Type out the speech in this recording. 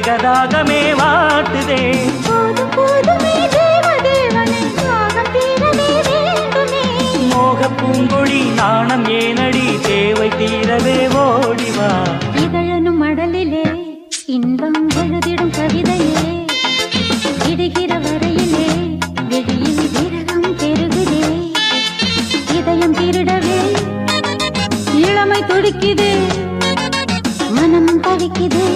ஏகதாகமே வாட்டுதே. மோக பூங்கொழி நாணம் ஏனடி தேவை தீரவே ஓடிவா. இதழனும் மடலிலே இன்பம் எழுதிடும் கவிதையே. இடுகிற வரையிலே வெளியில் விரகம் பெருகுதே. இதயம் திருடவே இளமை துடிக்குதே. மனம் தவிக்குதே.